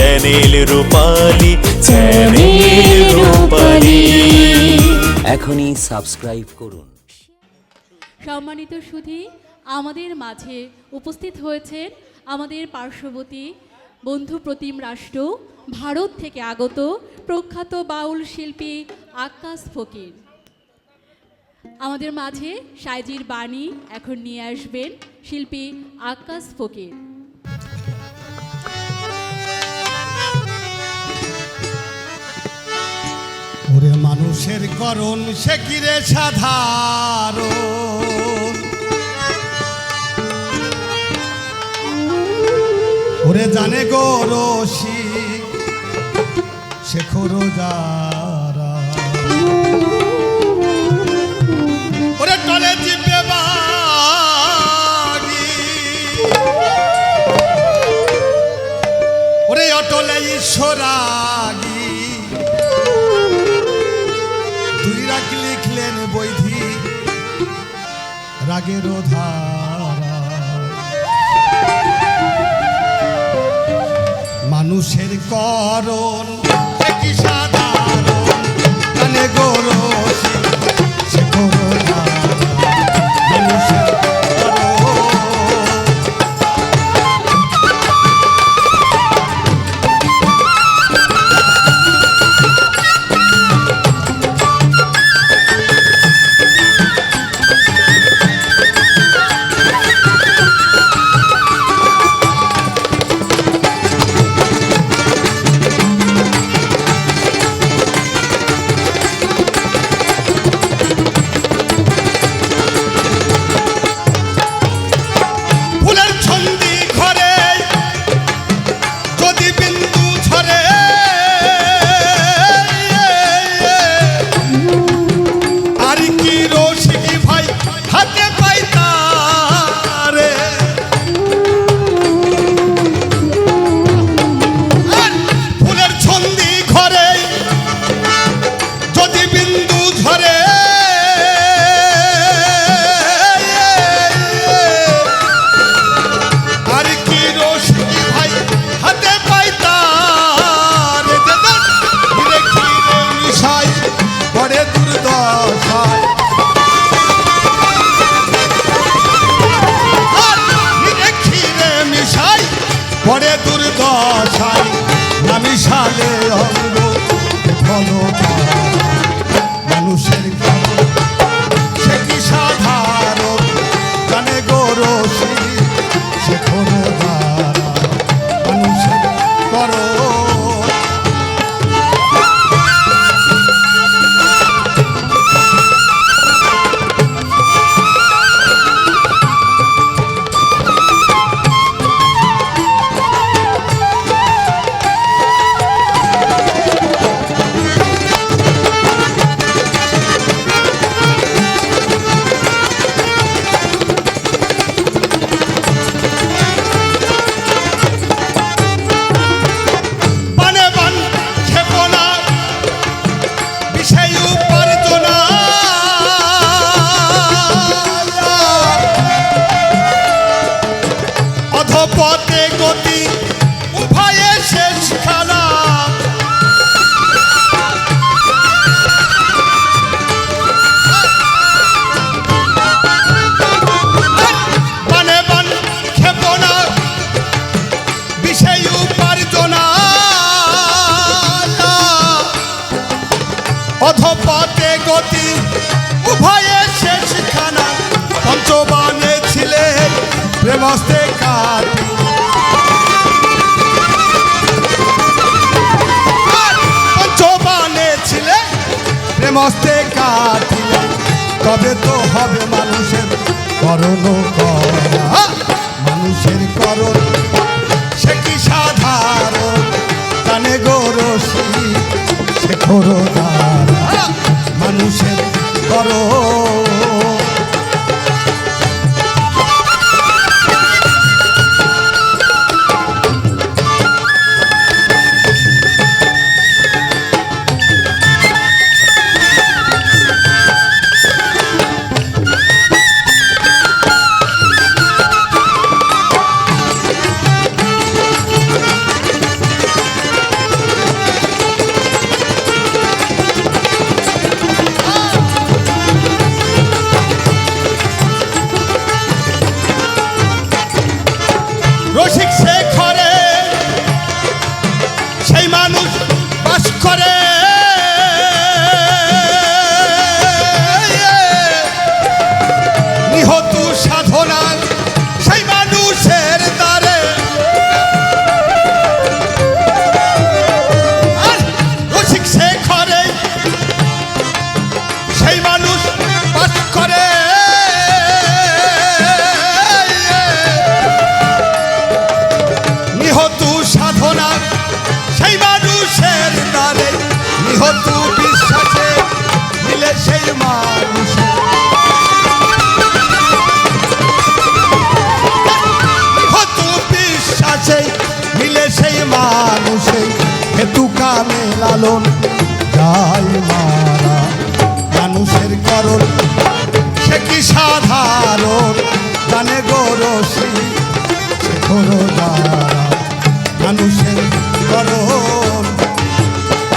Channel রূপালী channel রূপালী। এখনই subscribe করুন। সম্মানিত সুধী আমাদের মাঝে উপস্থিত হয়েছেন আমাদের পার্শ্ববর্তী বন্ধু প্রতিম রাষ্ট্র ভারত থেকে আগত প্রখ্যাত বাউল শিল্পী আকাশ ফকির। আমাদের মাঝে সাইজির বাণী এখন নিয়ে আসবেন শিল্পী আকাশ ফকির। মানুষের করণ, সে কিরে সাধারণ? ওরে জানে গো রসি শেখর যারা ওরে টলে জিপে ওরে অটলে ঈশ্বরাগী লিখলেন বৈধি। রাগের মানুষের করণ অধপথে উভয়ে শেষ উপার্জনা। অধপথে গতি উভয়ে শেষ খানা পঞ্চবানে ছিলে প্রেমস্তে কাটি প্রেমস্তে কাটিয়া তবে তো হবে মানুষের করণ করা মানুষের করণ সে কি সাধারণ? কানে গরসি সে করো মানুষের সেই মানুষ বাস করে। নামে লালন যাই মারা মানুষের সে কি সাধারণ? জানে গরসি সে যারা মানুষের করণ।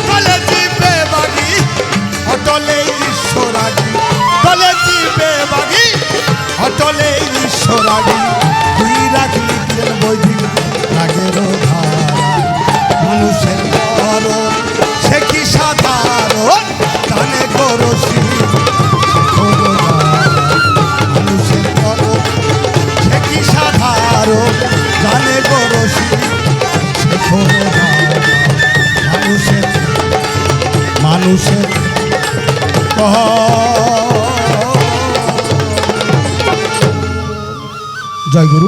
তলে জিবে অটলে ঈশ্বরাগি। তলে অটলে মানুষের জয় গুরু।